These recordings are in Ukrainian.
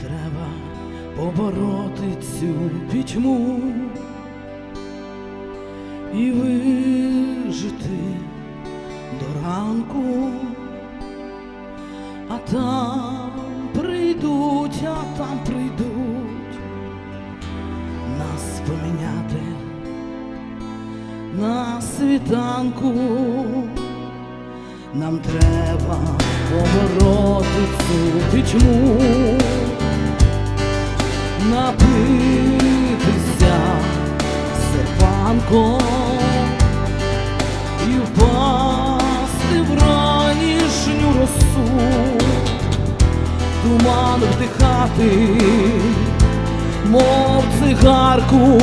треба побороти цю пітьму і вижити до ранку, а там прийдуть, а там прийдуть нас поміняти на світанку. Нам треба побороти цю пітьму, напитися серпанком і впасти в ранішню росу, туман вдихати, мов цигарку.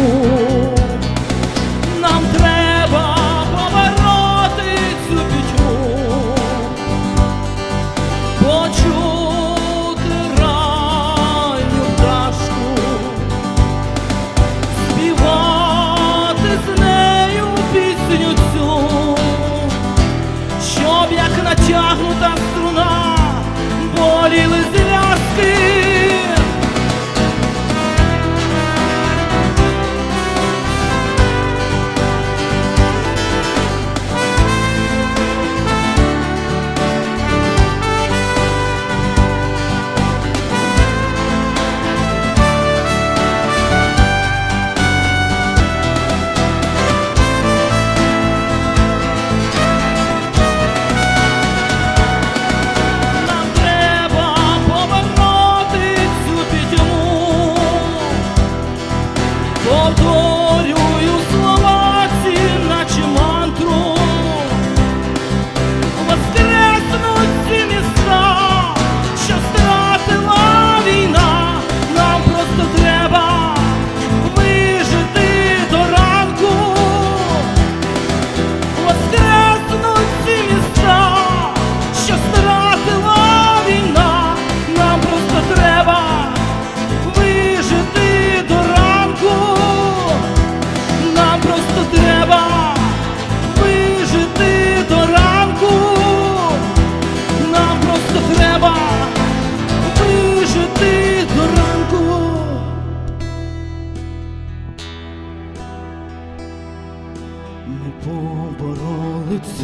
Натягнута струна боліли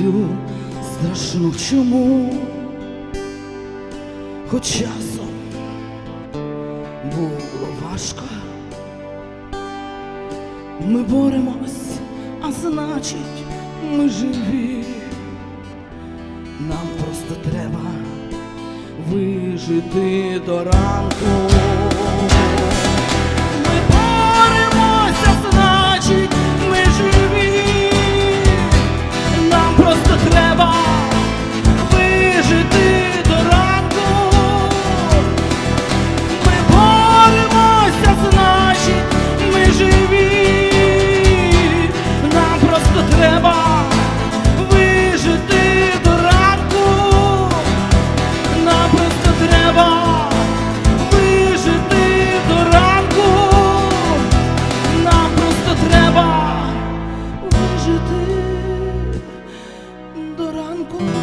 побороли цю страшну чому, хоч часом було важко. Ми боремось, а значить, ми живі. Нам просто треба вижити до ранку. branco.